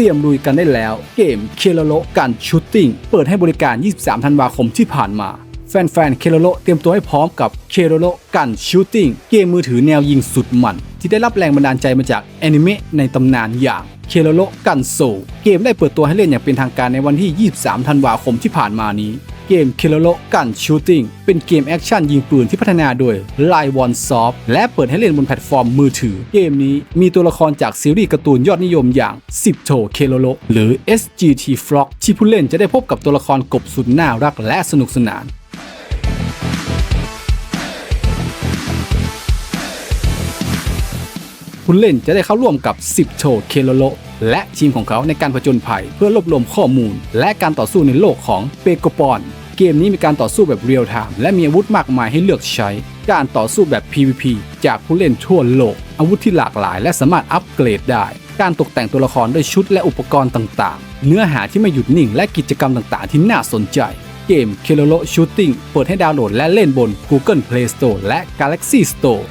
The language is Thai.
เตรียมลุยกันได้แล้ว เกมเคโลโลกันชูตติ้งเปิดให้บริการ 23 ธันวาคมที่ผ่านมาแฟนๆ เคโลโลเตรียมตัวให้พร้อมกับเคโลโลกันชูตติ้งเกมมือถือแนวยิงสุดมัน ที่ได้รับแรงบันดาลใจมาจากแอนิเมะในตำนานอย่างเคโลโลกันโซเกมได้เปิดตัวให้เล่นอย่างเป็นทางการในวันที่ 23 ธันวาคมที่ผ่านมานี้ เกม k i l o l o กัน Shooting เป็นเกมแอคชั่นยิงปืนที่พัฒนาโดย l i o n Soft และเปิดให้เล่นบนแพลตฟอร์มมือถือ เกมนี้มีตัวละครจากซีรีส์การ์ตูนยอดนิยมอย่าง10โท k i l o l o หรือ SGT Frog ที่ผู้เล่นจะได้พบกับตัวละครกบสุดน่ารักและสนุกสนาน ผู้เล่นจะได้เข้าร่วมกับ 10 โชเคโลโลและทีมของเขาในการผจญภัยเพื่อรวบรวมข้อมูล และการต่อสู้ในโลกของเปโกปอน เกมนี้มีการต่อสู้แบบเรียลไทม์และมีอาวุธมากมายให้เลือกใช้ การต่อสู้แบบ PVP จากผู้เล่นทั่วโลก อาวุธที่หลากหลาย และสามารถอัปเกรดได้ การตกแต่งตัวละครด้วยชุดและอุปกรณ์ต่างๆ เนื้อหาที่ไม่หยุดนิ่ง และกิจกรรมต่างๆ ที่น่าสนใจเกม k e l o l o Shooting เปิดให้ดาวน์โหลดและเล่นบน Google Play Store และ Galaxy Store